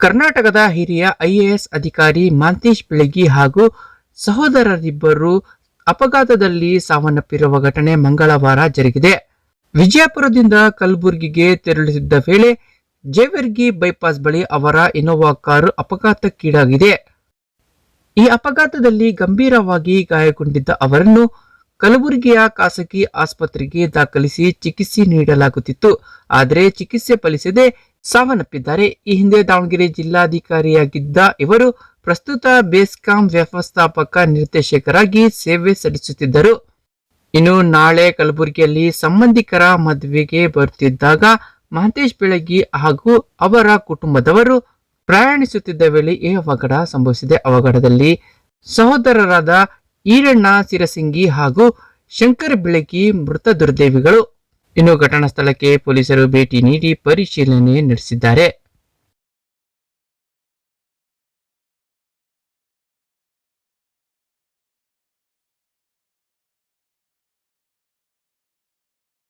ಕರ್ನಾಟಕದ ಹಿರಿಯ ಐಎಎಸ್ ಅಧಿಕಾರಿ ಮಾಂತೇಶ್ ಬೆಳಗಿ ಹಾಗೂ ಸಹೋದರರಿಬ್ಬರು ಅಪಘಾತದಲ್ಲಿ ಸಾವನ್ನಪ್ಪಿರುವ ಘಟನೆ ಮಂಗಳವಾರ ಜರುಗಿದೆ. ವಿಜಯಪುರದಿಂದ ಕಲಬುರಗಿಗೆ ತೆರಳುತ್ತಿದ್ದ ವೇಳೆ ಜೇವರ್ಗಿ ಬೈಪಾಸ್ ಬಳಿ ಅವರ ಇನೋವಾ ಕಾರು ಅಪಘಾತಕ್ಕೀಡಾಗಿದೆ. ಈ ಅಪಘಾತದಲ್ಲಿ ಗಂಭೀರವಾಗಿ ಗಾಯಗೊಂಡಿದ್ದ ಅವರನ್ನು ಕಲಬುರಗಿಯ ಖಾಸಗಿ ಆಸ್ಪತ್ರೆಗೆ ದಾಖಲಿಸಿ ಚಿಕಿತ್ಸೆ ನೀಡಲಾಗುತ್ತಿತ್ತು. ಆದರೆ ಚಿಕಿತ್ಸೆ ಫಲಿಸದೆ ಸಾವನ್ನಪ್ಪಿದ್ದಾರೆ. ಈ ಹಿಂದೆ ದಾವಣಗೆರೆ ಜಿಲ್ಲಾಧಿಕಾರಿಯಾಗಿದ್ದ ಇವರು ಪ್ರಸ್ತುತ ಬೇಸ್ಕಾಂ ವ್ಯವಸ್ಥಾಪಕ ನಿರ್ದೇಶಕರಾಗಿ ಸೇವೆ ಸಲ್ಲಿಸುತ್ತಿದ್ದರು. ಇನ್ನು ನಾಳೆ ಕಲಬುರಗಿಯಲ್ಲಿ ಸಂಬಂಧಿಕರ ಮದುವೆಗೆ ಬರುತ್ತಿದ್ದಾಗ ಮಹಂತೇಶ್ ಬೆಳಗಿ ಹಾಗೂ ಅವರ ಕುಟುಂಬದವರು ಪ್ರಯಾಣಿಸುತ್ತಿದ್ದ ವೇಳೆ ಈ ಅವಘಡ ಸಂಭವಿಸಿದೆ. ಅವಘಡದಲ್ಲಿ ಸಹೋದರರಾದ ಈರಣ್ಣ ಸಿರಸಿಂಗಿ ಹಾಗೂ ಶಂಕರ್ ಬೆಳಗಿ ಮೃತ ದುರ್ದೇವಿಗಳು. ಇನ್ನು ಘಟನಾ ಸ್ಥಳಕ್ಕೆ ಪೊಲೀಸರು ಭೇಟಿ ನೀಡಿ ಪರಿಶೀಲನೆ ನಡೆಸಿದ್ದಾರೆ.